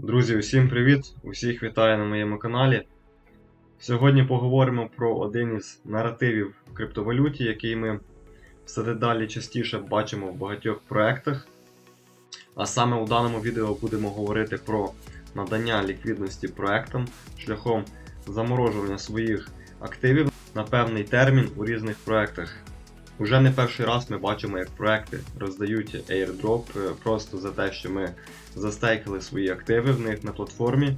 Друзі, усім привіт! Усіх вітаю на моєму каналі. Сьогодні поговоримо про один із наративів в криптовалюті, який ми все дедалі частіше бачимо в багатьох проєктах. А саме у даному відео будемо говорити про надання ліквідності проектам шляхом заморожування своїх активів на певний термін у різних проєктах. Уже не перший раз ми бачимо, як проекти роздають airdrop е, просто за те, що ми застейкали свої активи в них на платформі.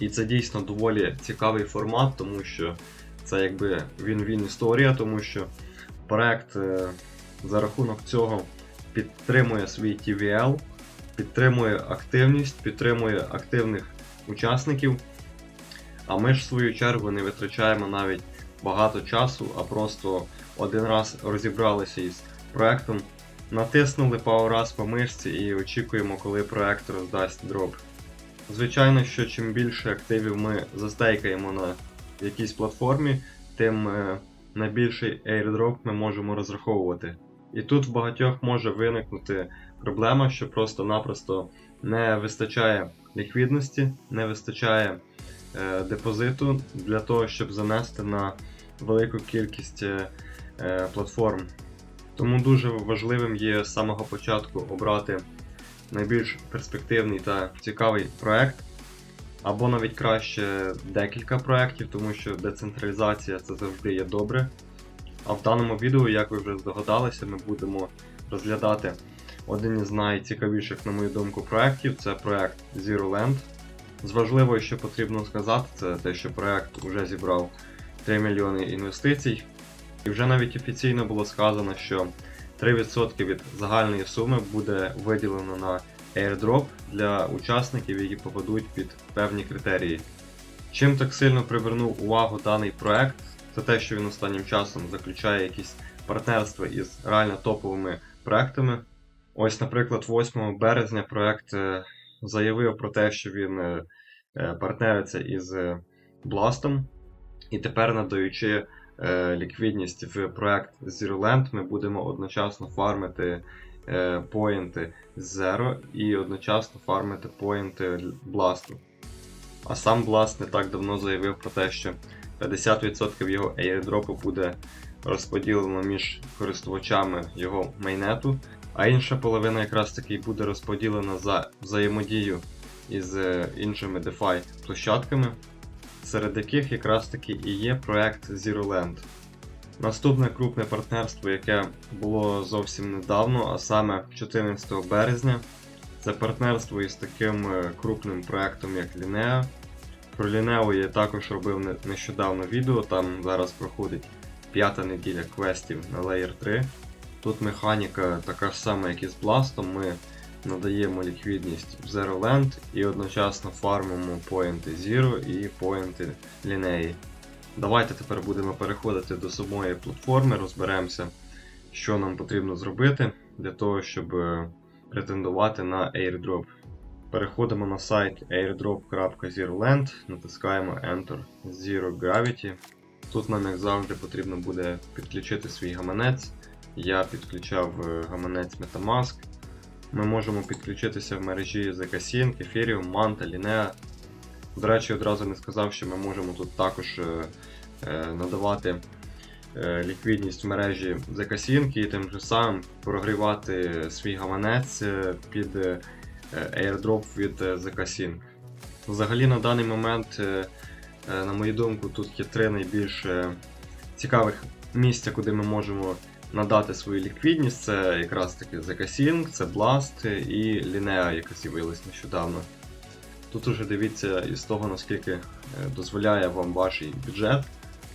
І це дійсно доволі цікавий формат, тому що це якби він-він історія, тому що проект е, за рахунок цього підтримує свій TVL, підтримує активність, підтримує активних учасників. А ми ж в свою чергу не витрачаємо навіть багато часу, а просто один раз розібралися із проектом, натиснули пару раз по мишці і очікуємо, коли проект роздасть дроп. Звичайно, що чим більше активів ми застейкаємо на якійсь платформі, тим е, на більший airdrop ми можемо розраховувати. І тут в багатьох може виникнути проблема, що просто-напросто не вистачає ліквідності, не вистачає е, депозиту для того, щоб занести на велику кількість е, платформ. Тому дуже важливим є з самого початку обрати найбільш перспективний та цікавий проект, або навіть краще декілька проєктів, тому що децентралізація це завжди є добре. А в даному відео, як ви вже здогадалися, ми будемо розглядати один із найцікавіших, на мою думку, проєктів це проєкт Zero Land. З важливого, що потрібно сказати, це те, що проєкт вже зібрав 3 мільйони інвестицій. І вже навіть офіційно було сказано, що 3% від загальної суми буде виділено на airdrop для учасників, які попадуть під певні критерії. Чим так сильно привернув увагу даний проект, це те, що він останнім часом заключає якісь партнерства із реально топовими проектами. Ось, наприклад, 8 березня проект е, заявив про те, що він е, е, партнериться із Blast, і тепер надаючи ліквідність в проект Zero Land, ми будемо одночасно фармити е, поінти Zero і одночасно фармити поінти Blast. А сам Blast не так давно заявив про те, що 50% його airdropу буде розподілено між користувачами його майнету, а інша половина якраз таки буде розподілена за взаємодію із е, іншими DeFi площадками серед яких якраз таки і є проект Zero Land. Наступне крупне партнерство, яке було зовсім недавно, а саме 14 березня, це партнерство із таким е, крупним проектом, як Linea. Про Lineo я також робив нещодавно відео, там зараз проходить п'ята неділя квестів на Layer 3. Тут механіка така ж сама, як і з Blast, ми надаємо ліквідність в Zero Land і одночасно фармимо поінти Zero і поінти лінеї. Давайте тепер будемо переходити до самої платформи, розберемося, що нам потрібно зробити для того, щоб е, претендувати на airdrop. Переходимо на сайт airdrop.zeroland, натискаємо Enter Zero Gravity. Тут нам, як завжди, потрібно буде підключити свій гаманець. Я підключав е, гаманець Metamask. Ми можемо підключитися в мережі ZK-Sync, Ethereum, Manta, Linea. До речі, одразу не сказав, що ми можемо тут також е, е, надавати е, ліквідність в мережі ZK-Sync і тим же самим прогрівати свій гаманець під airdrop від ZK-Sync. Взагалі на даний момент, на мою думку, тут є три найбільш цікавих місця, куди ми можемо надати свою ліквідність. Це якраз таки ZK-Sync, це Blast і Linea, яка з'явилась нещодавно. Тут уже дивіться із того, наскільки е, дозволяє вам ваш бюджет.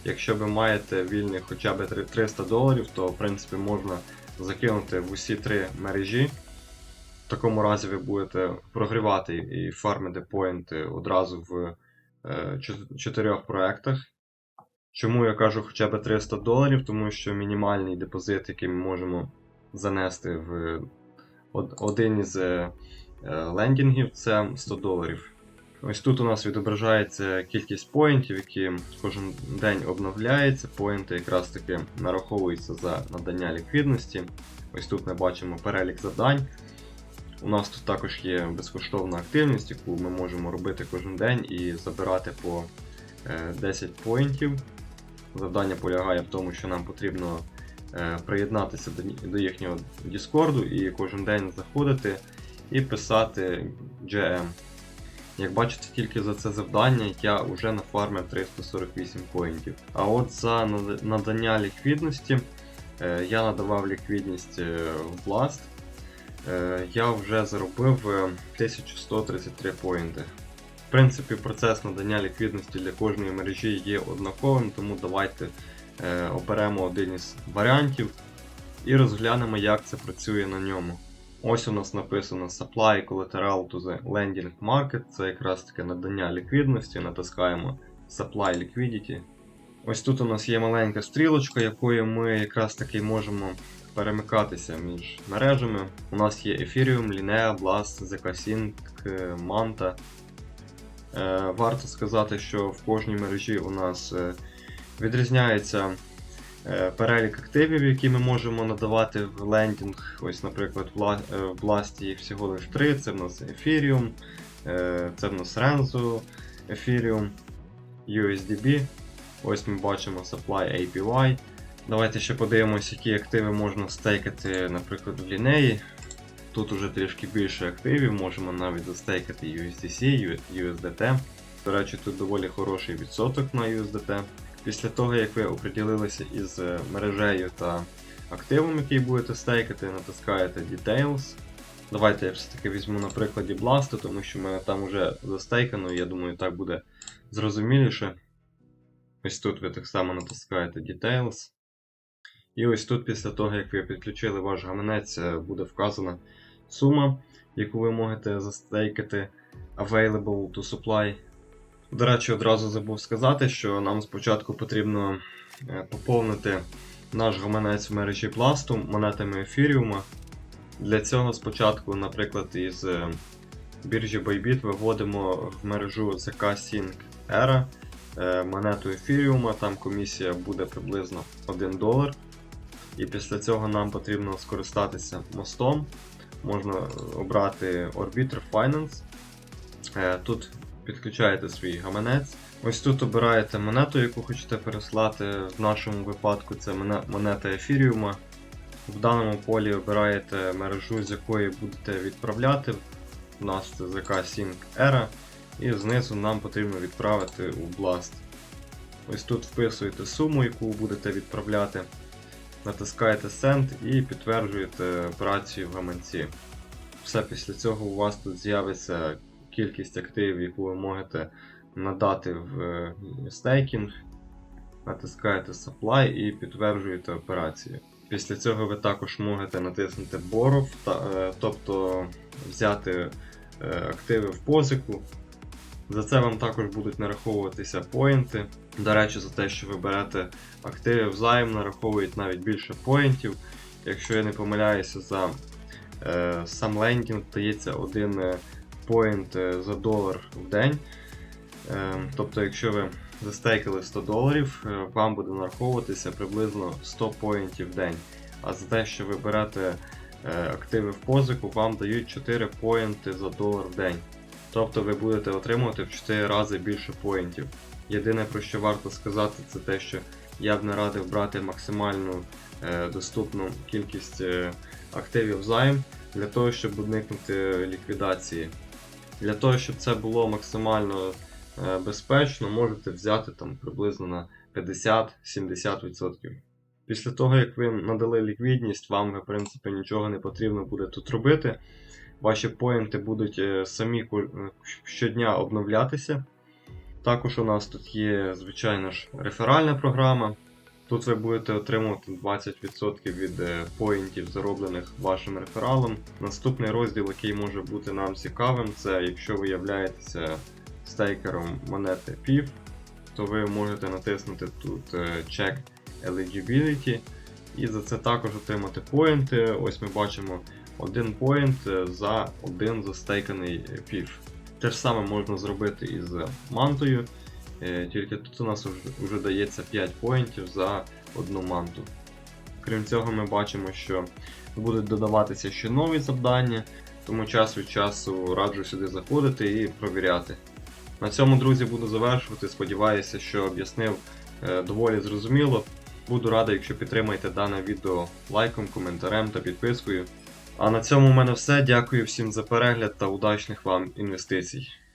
Якщо ви маєте вільних хоча б 300 доларів, то в принципі можна закинути в усі три мережі. В такому разі ви будете прогрівати і фармити поінти одразу в е, чот- чотирьох проектах. Чому я кажу хоча б 300 доларів? Тому що мінімальний депозит, який ми можемо занести в один із е, е, лендінгів, це 100 доларів. Ось тут у нас відображається кількість поінтів, які кожен день обновляється. Поінти якраз таки нараховуються за надання ліквідності. Ось тут ми бачимо перелік завдань. У нас тут також є безкоштовна активність, яку ми можемо робити кожен день і забирати по е, 10 поінтів. Завдання полягає в тому, що нам потрібно е, приєднатися до, їхнього Діскорду і кожен день заходити і писати GM. Як бачите, тільки за це завдання я вже нафармив 348 поінтів. А от за надання ліквідності е, я надавав ліквідність е, в Blast. Я вже заробив е, 1133 поінти. Принципі, процес надання ліквідності для кожної мережі є однаковим, тому давайте е, оберемо один із варіантів і розглянемо, як це працює на ньому. Ось у нас написано Supply Collateral to the Lending Market. Це якраз таке надання ліквідності. Натискаємо Supply Liquidity. Ось тут у нас є маленька стрілочка, якою ми якраз таки можемо перемикатися між мережами. У нас є Ethereum, Linea, Blast, е, Manta. Е, Варто сказати, що в кожній мережі у нас е, відрізняється е, перелік активів, які ми можемо надавати в лендінг. Ось, наприклад, в Ла- Blast їх всього лише три. Це в нас Ethereum, це в нас Renzo, Ethereum, USDB. Ось ми бачимо Supply APY. Давайте ще подивимось, які активи можна стейкати, наприклад, в лінеї. Тут уже трішки більше активів, можемо навіть застейкати USDC, USDT. До речі, тут доволі хороший відсоток на USDT. Після того, як ви оприділилися із е, мережею та активом, який будете стейкати, натискаєте Details. Давайте я все-таки візьму на прикладі Blast, тому що в мене там вже застейкано, і я думаю, так буде зрозуміліше. Ось тут ви так само натискаєте Details. І ось тут, після того, як ви підключили ваш гаманець, е, буде вказана сума, яку ви можете застейкати Available to Supply. До речі, одразу забув сказати, що нам спочатку потрібно е, поповнити наш гаманець в мережі пласту монетами ефіріума. Для цього спочатку, наприклад, із е, біржі Bybit виводимо в мережу ZK Sync Era е, монету ефіріума, там комісія буде приблизно 1 долар. І після цього нам потрібно скористатися мостом. Можна обрати Orbiter Finance. Е, Тут підключаєте свій гаманець. Ось тут обираєте монету, яку хочете переслати. В нашому випадку це монета ефіріума. В даному полі обираєте мережу, з якої будете відправляти. У нас це ZK Sync Era. І знизу нам потрібно відправити у Blast. Ось тут вписуєте суму, яку будете відправляти. Натискаєте Send і підтверджуєте операцію в гаманці. Все, після цього у вас тут з'явиться кількість активів, яку ви можете надати в е, стейкінг. Натискаєте Supply і підтверджуєте операцію. Після цього ви також можете натиснути Borrow, е, тобто взяти е, активи в позику. За це вам також будуть нараховуватися поінти. До речі, за те, що ви берете активи взаєм, нараховують навіть більше поінтів. Якщо я не помиляюся, за е, сам лендінг дається один е, поінт е, за долар в день. Е, тобто, якщо ви застейкали 100 доларів, е, вам буде нараховуватися приблизно 100 поінтів в день. А за те, що ви берете е, активи в позику, вам дають 4 поінти за долар в день. Тобто ви будете отримувати в 4 рази більше поінтів. Єдине про що варто сказати, це те, що я б не радив брати максимальну е, доступну кількість е, активів займ для того, щоб уникнути ліквідації. Для того, щоб це було максимально е, безпечно, можете взяти там приблизно на 50-70%. Після того, як ви надали ліквідність, вам в принципі нічого не потрібно буде тут робити. Ваші поінти будуть е, самі е, щодня обновлятися. Також у нас тут є, звичайно ж, реферальна програма. Тут ви будете отримувати 20% від е, поінтів, зароблених вашим рефералом. Наступний розділ, який може бути нам цікавим, це якщо ви являєтеся стейкером монети PIF, то ви можете натиснути тут Check Eligibility і за це також отримати поінти. Ось ми бачимо один поінт е, за один застейканий е, піш. Те ж саме можна зробити із мантою, е, тільки тут у нас вже дається 5 поінтів за одну манту. Крім цього, ми бачимо, що будуть додаватися ще нові завдання, тому час від часу раджу сюди заходити і провіряти. На цьому, друзі, буду завершувати. Сподіваюся, що об'яснив доволі зрозуміло. Буду радий, якщо підтримаєте дане відео лайком, коментарем та підпискою. А на цьому в мене все. Дякую всім за перегляд та удачних вам інвестицій.